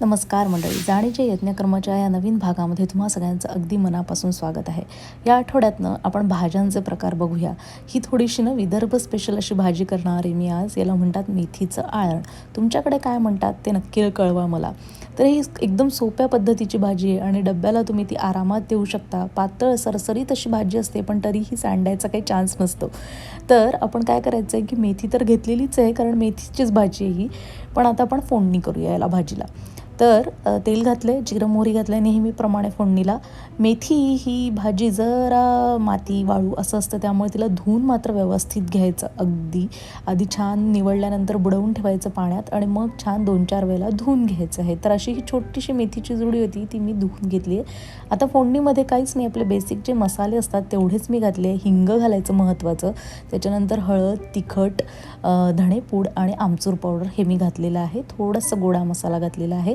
नमस्कार मंडळी. जाणीच्या यज्ञकर्माच्या या नवीन भागामध्ये तुम्हा सगळ्यांचं अगदी मनापासून स्वागत आहे. या आठवड्यातनं आपण भाज्यांचे प्रकार बघूया. ही थोडीशी ना विदर्भ स्पेशल अशी भाजी करणार आहे मी आज. याला म्हणतात मेथीचं आळण. तुमच्याकडे काय म्हणतात ते नक्की कळवा मला. तर ही एकदम सोप्या पद्धतीची भाजी आहे आणि डब्याला तुम्ही ती आरामात देऊ शकता. पातळ सरसरीत अशी भाजी असते पण तरीही सांडायचा काही चान्स नसतो. तर आपण काय करायचं आहे की मेथी तर घेतलेलीच आहे कारण मेथीचीच भाजी आहे ही. पण आता आपण फोडणी करूया याला भाजीला. तर तेल तेल घातले जिरं मोहरी घातलं नेहमीप्रमाणे फोडणीला. मेथी ही भाजी जरा माती वाळू असं असतं त्यामुळे तिला धुवून मात्र व्यवस्थित घ्यायचं अगदी. आधी छान निवडल्यानंतर बुडवून ठेवायचं पाण्यात आणि मग छान दोन चार वेळेला धुवून घ्यायचं आहे. तर अशी ही छोटीशी मेथीची जुडी होती ती मी धुवून घेतली आहे आता फोडणीमध्ये काहीच नाही आपले बेसिक जे मसाले असतात तेवढेच मी घातले. हिंग घालायचं महत्त्वाचं. त्याच्यानंतर हळद तिखट धणेपूड आणि आमचूर पावडर हे मी घातलेलं आहे. थोडंसं गोडा मसाला घातलेला आहे.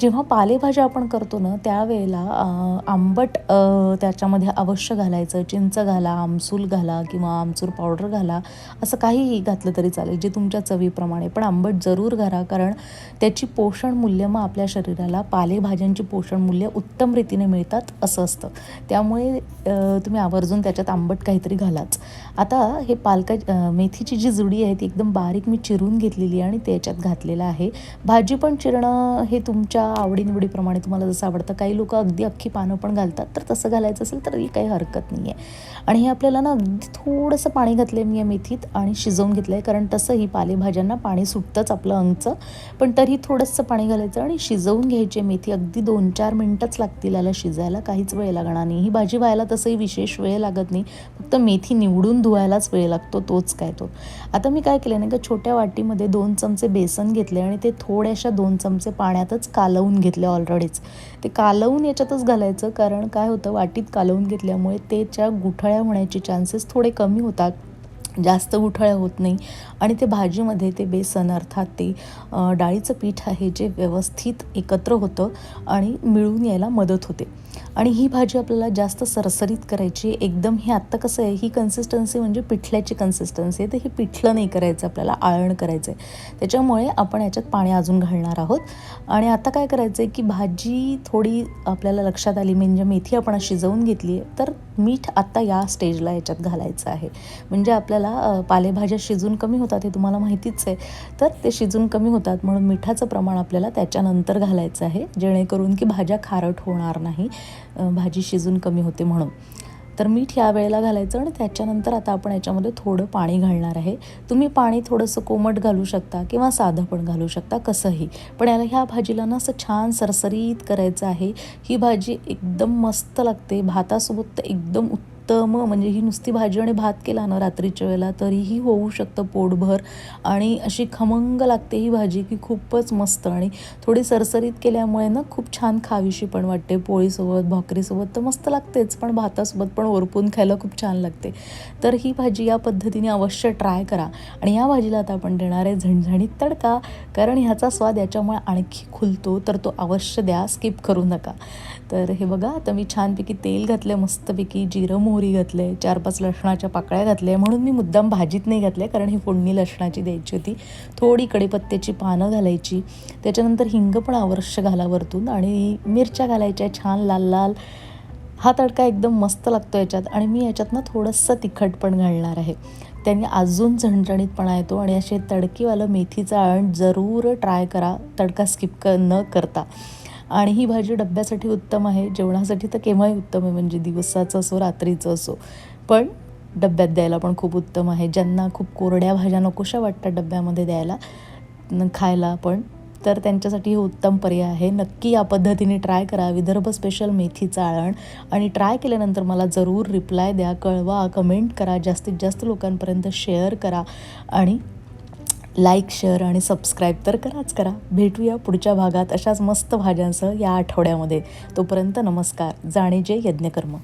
जेव्हा पालेभाज्या आपण करतो ना त्यावेळेला आंबट त्याच्यामध्ये अवश्य घालायचं. चिंच घाला आमसूल घाला किंवा आमचूर पावडर घाला असं काहीही घातलं तरी चालेल जे तुमच्या चवीप्रमाणे. पण आंबट जरूर घाला कारण त्याची पोषण मूल्य मग आपल्या शरीराला पालेभाज्यांची पोषण मूल्य उत्तम रीतीने मिळतात असं असतं. त्यामुळे तुम्ही आवर्जून त्याच्यात आंबट काहीतरी घालाच. आता हे पालका मेथीची जी जुडी आहे ती एकदम बारीक मी चिरून घेतलेली आहे आणि त्याच्यात घातलेलं आहे. भाजी पण चिरणं हे तुमच्या आवडीनिवडीप्रमाणे तुम्हाला जसं आवडतं. काही लोक अगदी अख्खी पानं पण घालतात. तर तसं घालायचं असेल तरी काही हरकत नाही आहे आणि हे आपल्याला ना अगदी थोडंसं पाणी घातलं आहे मी या मेथीत आणि शिजवून घेतलं आहे कारण तसंही पालेभाज्यांना पाणी सुटतंच आपलं अंगचं. पण तरी थोडंसं पाणी घालायचं आणि शिजवून घ्यायची आहे मेथी. अगदी दोन चार मिनटंच लागतील याला शिजायला. काहीच वेळ लागणार नाही. ही भाजी व्हायला तसंही विशेष वेळ लागत नाही. फक्त मेथी निवडून धुवायलाच वेळ लागतो. तोच काय तो. आता मी काय केलं नाही का छोट्या वाटीमध्ये दोन चमचे बेसन घेतले आणि ते थोड्याशा दोन चमचे पाण्यातच काल कालवून घेतले ऑलरेडीच ते कालवून याच्यातच घालायचं कारण काय होतं वाटीत कालवून घेतल्यामुळे त्याच्या गुठळ्या होण्याचे चान्सेस थोडे कमी होतात. जास्त गुठळ्या होत नाही. आणि ते भाजीमध्ये ते बेसन अर्थात ते डाळीचं पीठ आहे जे व्यवस्थित एकत्र होतं आणि मिळून यायला मदत होते. आणि ही भाजी आपल्याला जास्त सरसरीत करायची आहे. एकदम हे आत्ता कसं आहे ही कन्सिस्टन्सी म्हणजे पिठल्याची कन्सिस्टन्सी आहे. तर हे पिठलं नाही करायचं आपल्याला आळण करायचं आहे. त्याच्यामुळे आपण याच्यात पाणी अजून घालणार आहोत. आणि आता काय करायचं आहे की भाजी थोडी आपल्याला लक्षात आली म्हणजे मेथी आपण शिजवून घेतली आहे तर मीठ आत्ता या स्टेजला याच्यात घालायचं आहे. म्हणजे आपल्याला पालेभाज्या शिजून कमी होतात हे तुम्हाला माहितीच आहे. तर ते शिजून कमी होतात म्हणून मिठाचं प्रमाण आपल्याला त्याच्यानंतर घालायचं आहे. जेणेकरून की भाज्या खारट होणार नाही भाजी शिजून कमी होते म्हणून. तर मीठ या वेळेला घालायचं आणि त्याच्यानंतर आता आपण याच्यामध्ये थोडं पाणी घालणार आहे. तुम्ही पाणी थोडंसं कोमट घालू शकता किंवा साधं पण घालू शकता कसंही. पण याला ह्या भाजीला ना असं छान सरसरीत करायचं आहे. ही भाजी एकदम मस्त लागते. भातासोबत तर एकदम उत्तम म्हणजे ही नुसती भाजी आणि भात केला ना रात्रीच्या वेळेला तरीही होऊ शकतं पोटभर. आणि अशी खमंग लागते ही भाजी की खूपच मस्त. आणि थोडी सरसरीत केल्यामुळे ना खूप छान खावीशी पण वाटते. पोळीसोबत भाकरीसोबत तर मस्त लागतेच पण भातासोबत पण ओरपून खायला खूप छान लागते. तर ही भाजी या पद्धतीने अवश्य ट्राय करा. आणि या भाजीला आता आपण देणार आहे झणझणीत तडका कारण ह्याचा स्वाद याच्यामुळे आणखी खुलतो तर तो अवश्य द्या. स्किप करू नका. तर हे बघा आता मी छानपैकी तेल घातलं मस्तपैकी जिरं मोहरी घातले चार पाच लसणाच्या पाकळ्या घातल्या म्हणून मी मुद्दाम भाजीत नाही घातल्या कारण ही फोडणी लसणाची द्यायची होती. थोडी कढीपत्त्याची पानं घालायची त्याच्यानंतर हिंग पण अवश्य घाला वरतून आणि मिरच्या घालायच्या छान लाल लाल हा तडका एकदम मस्त लागतो याच्यात आणि मी याच्यात ना थोडंसं तिखट पण घालणार आहे. त्याने अजून झणझणीतपणा येतो आणि असे तडकीवालं मेथीचं आळण जरूर ट्राय करा तडका स्किप क न करता. आणि ही भाजी डब्यासाठी उत्तम आहे जेवणासाठी तर केव्हाही उत्तम आहे म्हणजे दिवसाचं असो रात्रीचं असो. पण डब्यात द्यायला पण खूप उत्तम आहे. ज्यांना खूप कोरड्या भाज्या नकोशा वाटतात डब्यामध्ये द्यायला न खायला पण तर त्यांच्यासाठी हे उत्तम पर्याय आहे. नक्की या पद्धतीने ट्राय करा. विदर्भ स्पेशल मेथी आळण आणि ट्राय केल्यानंतर मला जरूर रिप्लाय द्या कळवा कमेंट करा जास्तीत जास्त लोकांपर्यंत शेअर करा. आणि लाईक शेअर आणि सबस्क्राईब तर कराच करा. भेटूया पुढच्या भागात अशाच मस्त भाज्यांसह या आठवड्यामध्ये. तोपर्यंत नमस्कार. जाणीजे यज्ञकर्म.